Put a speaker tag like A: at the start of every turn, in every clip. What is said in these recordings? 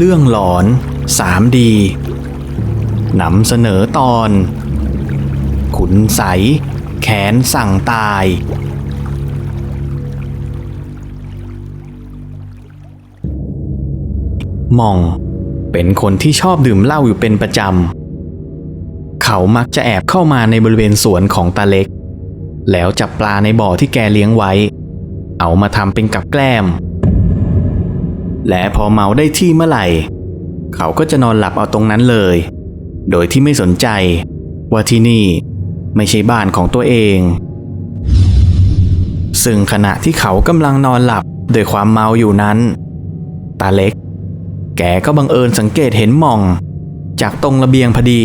A: เรื่องหลอน 3D นำเสนอตอน ขุนใส แขนสั่งตาย มอง เป็นคนที่ชอบดื่มเหล้าอยู่เป็นประจำ เขามักจะแอบเข้ามาในบริเวณสวนของตาเล็ก แล้วจับปลาในบ่อที่แกเลี้ยงไว้ เอามาทำเป็นกับแกล้ม และพอเมาได้ที่เมื่อไหร่ เขาก็จะนอนหลับเอาตรงนั้นเลย โดยที่ไม่สนใจ ว่าที่นี่ไม่ใช่บ้านของตัวเอง ซึ่งขณะที่เขากำลังนอนหลับด้วยความเมาอยู่นั้น ตาเล็ก แกก็บังเอิญสังเกตเห็นหม่อง จากตรงระเบียงพอดี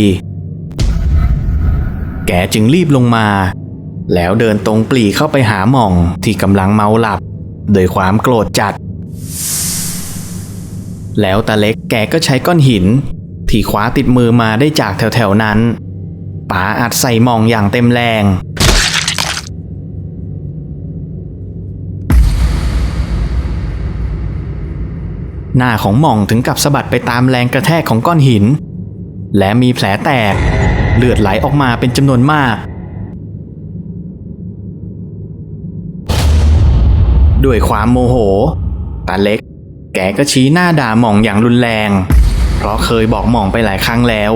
A: แกจึงรีบลงมา แล้วเดินตรงปลีเข้าไปหาหม่องที่กำลังเมาหลับโดยความโกรธจัด แล้วตาเล็กแกก็ใช้ก้อนหิน ที่คว้าติดมือมาได้จากแถวๆนั้นป๋าอัดใส่หมองอย่างเต็มแรง หน้าของหม่องถึงกับสะบัดไปตามแรงกระแทกของก้อนหิน และมีแผลแตก เลือดไหลออกมาเป็นจำนวนมากด้วยความโมโห ตาเล็ก แกก็ชี้หน้าด่าหม่องอย่างรุนแรง เพราะเคยบอกหม่องไปหลายครั้งแล้ว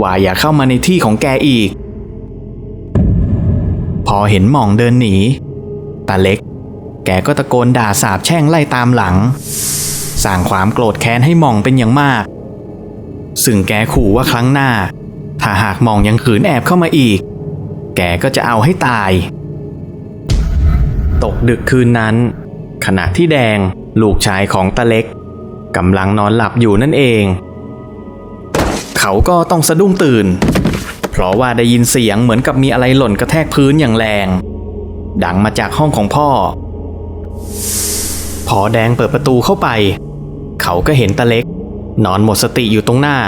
A: ว่าอย่าเข้ามาในที่ของแกอีก พอเห็นหม่องเดินหนีตาเล็ก แกก็ตะโกนด่าสาบแช่งไล่ตามหลัง สร้างความโกรธแค้นให้หม่องเป็นอย่างมาก ซึ่งแกขู่ว่าครั้งหน้า ถ้าหากหม่องยังขืนแอบเข้ามาอีก แกก็จะเอาให้ตาย ตกดึกคืนนั้น ขณะที่แดงลูกชายของตาเล็กกำลังนอนหลับอยู่นั่นเอง เขาก็ต้องสะดุ้งตื่น เพราะว่าได้ยินเสียงเหมือนกับมีอะไรหล่นกระแทกพื้นอย่างแรง ดังมาจากห้องของพ่อ พอแดงเปิดประตูเข้าไป เขาก็เห็นตาเล็ก นอนหมดสติอยู่ตรงหน้า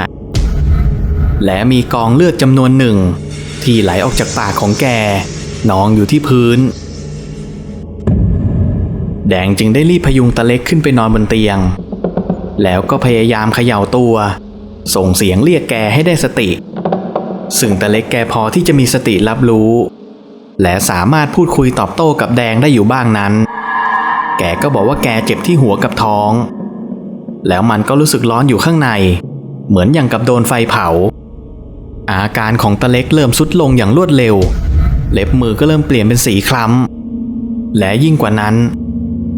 A: และมีกองเลือดจำนวนหนึ่ง ที่ไหลออกจากปากของแกนองอยู่ที่พื้น แดงจึงได้รีบพยุงตาเล็กขึ้นไปนอนบนเตียง แล้วก็พยายามเขย่าตัว ส่งเสียงเรียกแกให้ได้สติ ซึ่งตาเล็กแกพอที่จะมีสติรับรู้ และสามารถพูดคุยตอบโต้กับแดงได้อยู่บ้างนั้น แกก็บอกว่าแกเจ็บที่หัวกับท้อง แล้วมันก็รู้สึกร้อนอยู่ข้างใน เหมือนอย่างกับโดนไฟเผา อาการของตาเล็กเริ่มสุดลงอย่างรวดเร็ว เล็บมือก็เริ่มเปลี่ยนเป็นสีคล้ำและยิ่งกว่านั้น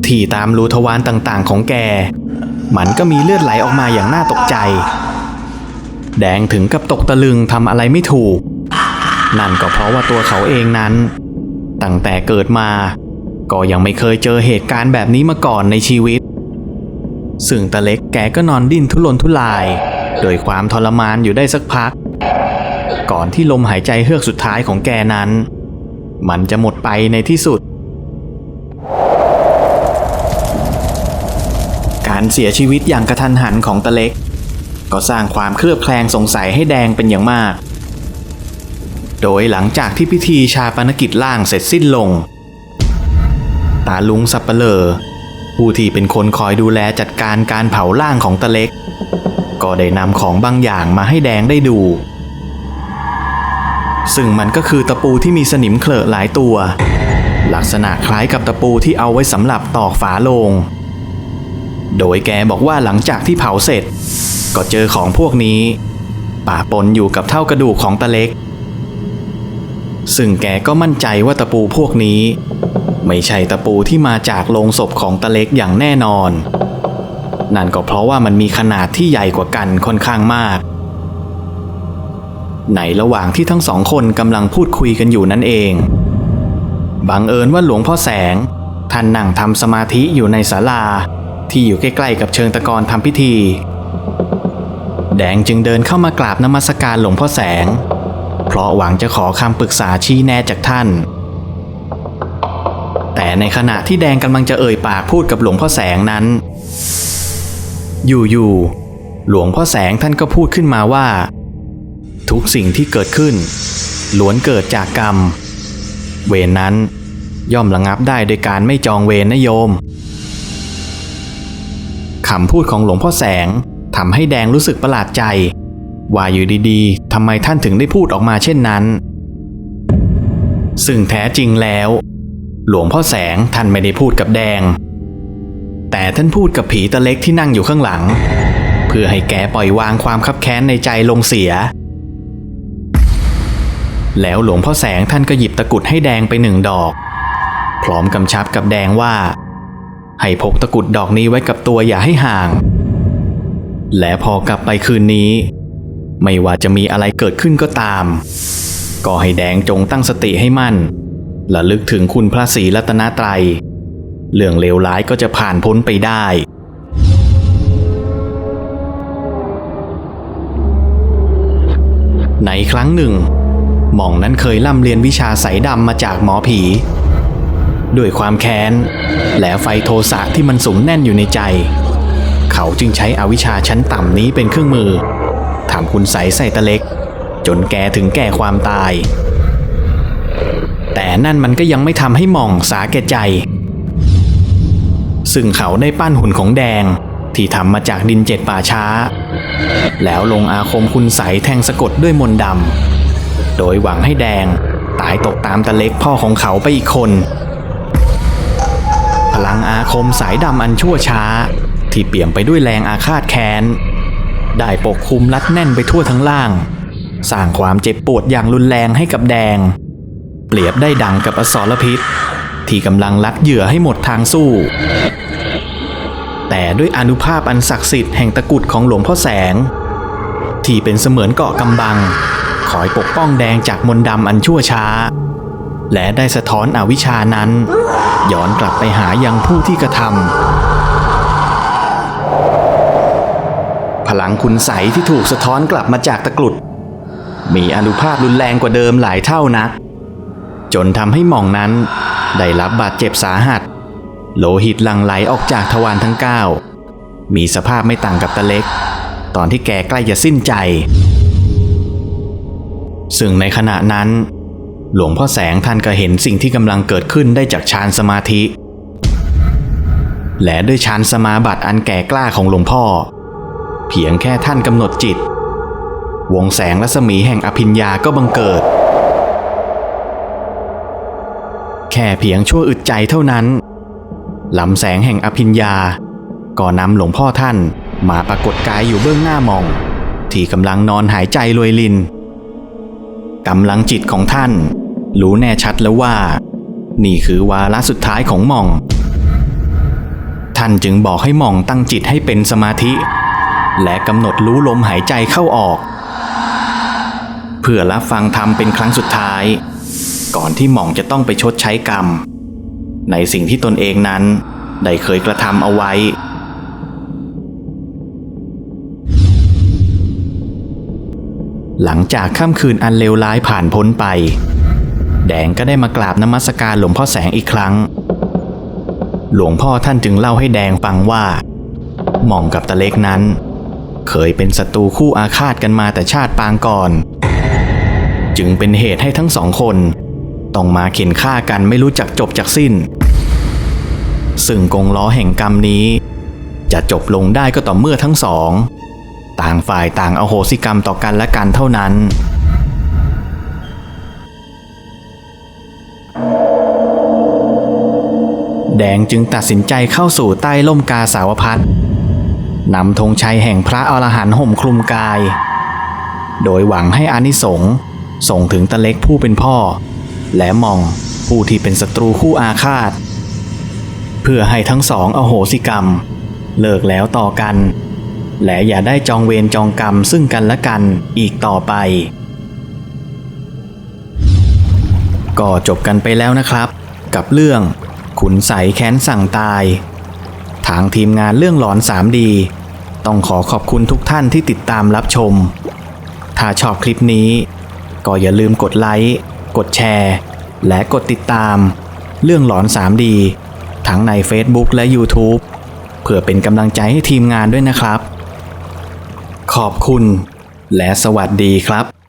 A: ที่ตามรูทวารต่างๆของแก มันก็มีเลือดไหลออกมาอย่างน่าตกใจ แดงถึงกับตกตะลึงทำอะไรไม่ถูก นั่นก็เพราะว่าตัวเขาเองนั้น ตั้งแต่เกิดมา ก็ยังไม่เคยเจอเหตุการณ์แบบนี้มาก่อนในชีวิต ซึ่งตาเล็กแกก็นอนดิ้นทุรนทุราย โดยความทรมานอยู่ได้สักพัก ก่อนที่ลมหายใจเฮือกสุดท้ายของแกนั้น มันจะหมดไปในที่สุดารเสียชีวิตอย่างกระทันหันของตาเล็ก ก็สร้างความเคลือบแคลงสงสัยให้แดงเป็นอย่างมาก โดยหลังจากที่พิธีชาปนกิจล่างเสร็จสิ้นลง ตาลุงสับเปลอผู้ที่เป็นคนคอยดูแลจัดการการเผาล่างของตาเล็ก ก็ได้นำของบางอย่างมาให้แดงได้ดู ซึ่งมันก็คือตะปูที่มีสนิมเคลอะหลายตัว ลักษณะคล้ายกับตะปูที่เอาไว้สำหรับตอกฝาโลง โดยแกบอกว่าหลังจากที่เผาเสร็จ ก็เจอของพวกนี้ป่าปนอยู่กับเท่ากระดูกของตาเล็ก ซึ่งแกก็มั่นใจว่าตะปูพวกนี้ ไม่ใช่ตะปูที่มาจากโลงศพของตาเล็กอย่างแน่นอน นั่นก็เพราะว่ามันมีขนาดที่ใหญ่กว่ากันค่อนข้างมากในระหว่างที่ทั้งสองคนกำลังพูดคุยกันอยู่นั่นเอง บังเอิญว่าหลวงพ่อแสง ท่านนั่งทำสมาธิอยู่ในศาลา ที่อยู่ใกล้ๆกับเชิงตะกอนทำพิธี แดงจึงเดินเข้ามากราบนมัสการหลวงพ่อแสง เพราะหวังจะขอคำปรึกษาชี้แนะจากท่าน แต่ในขณะที่แดงกำลังจะเอ่ยปากพูดกับหลวงพ่อแสงนั้น อยู่ๆหลวงพ่อแสงท่านก็พูดขึ้นมาว่า ทุกสิ่งที่เกิดขึ้นล้วนเกิดจากกรรม เวรนนั้นย่อมระงับได้โดยการไม่จองเวรนะโยม คำพูดของหลวงพ่อแสงทำให้แดงรู้สึกประหลาดใจ ว่าอยู่ดีๆทำไมท่านถึงได้พูดออกมาเช่นนั้น ซึ่งแท้จริงแล้ว หลวงพ่อแสงท่านไม่ได้พูดกับแดง แต่ท่านพูดกับผีตะเล็กที่นั่งอยู่ข้างหลัง เพื่อให้แกปล่อยวางความคับแค้นในใจลงเสีย แล้วหลวงพ่อแสงท่านก็หยิบตะกรุดให้แดงไปหนึ่งดอก พร้อมกำชับกับแดงว่า ให้พกตะกุดดอกนี้ไว้กับตัวอย่าให้ห่าง และพอกลับไปคืนนี้ ไม่ว่าจะมีอะไรเกิดขึ้นก็ตาม ก็ให้แดงจงตั้งสติให้มั่นและลึกถึงคุณพระศรีรัตนตรัย เรื่องเลวร้ายก็จะผ่านพ้นไปได้ในครั้งหนึ่ง หม่องนั้นเคยล่ำเรียนวิชาสายดำมาจากหมอผี ด้วยความแค้น และไฟโทสะที่มันสุมแน่นอยู่ในใจ เขาจึงใช้อวิชชาชั้นต่ำนี้เป็นเครื่องมือทำคุณใสใส่ตะเล็ก จนแกถึงแก่ความตาย แต่นั่นมันก็ยังไม่ทำให้หม่องสาแก่ใจ ซึ่งเขาได้ปั้นหุ่นของแดงที่ทำมาจากดินเจ็ดป่าช้า แล้วลงอาคมคุณใสแทงสะกดด้วยมนต์ดำโดยหวังให้แดงตายตกตามตะเล็กพ่อของเขาไปอีกคน ลังอาคมสายดำอันชั่วช้า ที่เปี่ยมไปด้วยแรงอาฆาตแค้น ได้ปกคลุมรัดแน่นไปทั่วทั้งล่าง สร้างความเจ็บปวดอย่างรุนแรงให้กับแดง เปรียบได้ดังกับอสรพิษ ที่กำลังลักเหยื่อให้หมดทางสู้ แต่ด้วยอนุภาพอันศักดิ์สิทธิ์แห่งตะกุดของหลวงพ่อแสง ที่เป็นเสมือนเกาะกำบังคอยปกป้องแดงจากมนต์ดำอันชั่วช้า และได้สะท้อนอวิชานั้น ย้อนกลับไปหายังผู้ที่กระทำพลังคุณใสที่ถูกสะท้อนกลับมาจากตะกรุด มีอนุภาพรุนแรงกว่าเดิมหลายเท่านัก จนทำให้หม่องนั้น ได้รับบาดเจ็บสาหัส โลหิตหลั่งไหลออกจากทวารทั้งเก้ามีสภาพไม่ต่างกับตะเล็ก ตอนที่แกใกล้จะสิ้นใจ ซึ่งในขณะนั้น หลวงพ่อแสงท่านก็เห็นสิ่งที่กำลังเกิดขึ้นได้จากฌานสมาธิ และด้วยฌานสมาบัติอันแก่กล้าของหลวงพ่อ เพียงแค่ท่านกำหนดจิต วงแสงรัศมีแห่งอภิญญาก็บังเกิด แค่เพียงชั่วอึดใจเท่านั้นลำแสงแห่งอภิญญา ก็นำหลวงพ่อท่านมาปรากฏกายอยู่เบื้องหน้ามอง ที่กำลังนอนหายใจรวยลินกำลังจิตของท่าน รู้แน่ชัดแล้วว่า นี่คือวาระสุดท้ายของหม่อง ท่านจึงบอกให้หม่องตั้งจิตให้เป็นสมาธิ และกำหนดรู้ลมหายใจเข้าออก เพื่อรับฟังธรรมเป็นครั้งสุดท้าย ก่อนที่หม่องจะต้องไปชดใช้กรรม ในสิ่งที่ตนเองนั้นได้เคยกระทำเอาไว้หลังจากค่ำคืนอันเลวร้ายผ่านพ้นไป แดงก็ได้มากราบนมัสการหลวงพ่อแสงอีกครั้ง หลวงพ่อท่านจึงเล่าให้แดงฟังว่าหม่อมกับตะเล็กนั้น เคยเป็นศัตรูคู่อาฆาตกันมาแต่ชาติปางก่อน จึงเป็นเหตุให้ทั้งสองคน ต้องมาเข็นฆ่ากันไม่รู้จักจบจากสิ้น ซึ่งกงล้อแห่งกรรมนี้ จะจบลงได้ก็ต่อเมื่อทั้งสอง ต่างฝ่ายต่างอโหสิกรรมต่อกันและกันเท่านั้น แดงจึงตัดสินใจเข้าสู่ใต้ล่มกาสาวพัดนำธงชัยแห่งพระอรหันต์ห่มคลุมกาย โดยหวังให้อานิสงส์ส่งถึงตะเล็กผู้เป็นพ่อ และมองผู้ที่เป็นศัตรูคู่อาฆาต เพื่อให้ทั้งสองอโหสิกรรม เลิกแล้วต่อกัน และอย่าได้จองเวรจองกรรมซึ่งกันและกันอีกต่อไปก็จบกันไปแล้วนะครับ กับเรื่อง ขุนใสแค้นสั่งตาย ทางทีมงานเรื่องหลอน 3D ต้องขอขอบคุณทุกท่านที่ติดตามรับชม ถ้าชอบคลิปนี้ ก็อย่าลืมกดไลค์ กดแชร์ และกดติดตาม เรื่องหลอน 3D ทั้งใน Facebook และ YouTube เพื่อเป็นกำลังใจให้ทีมงานด้วยนะครับ ขอบคุณและสวัสดีครับ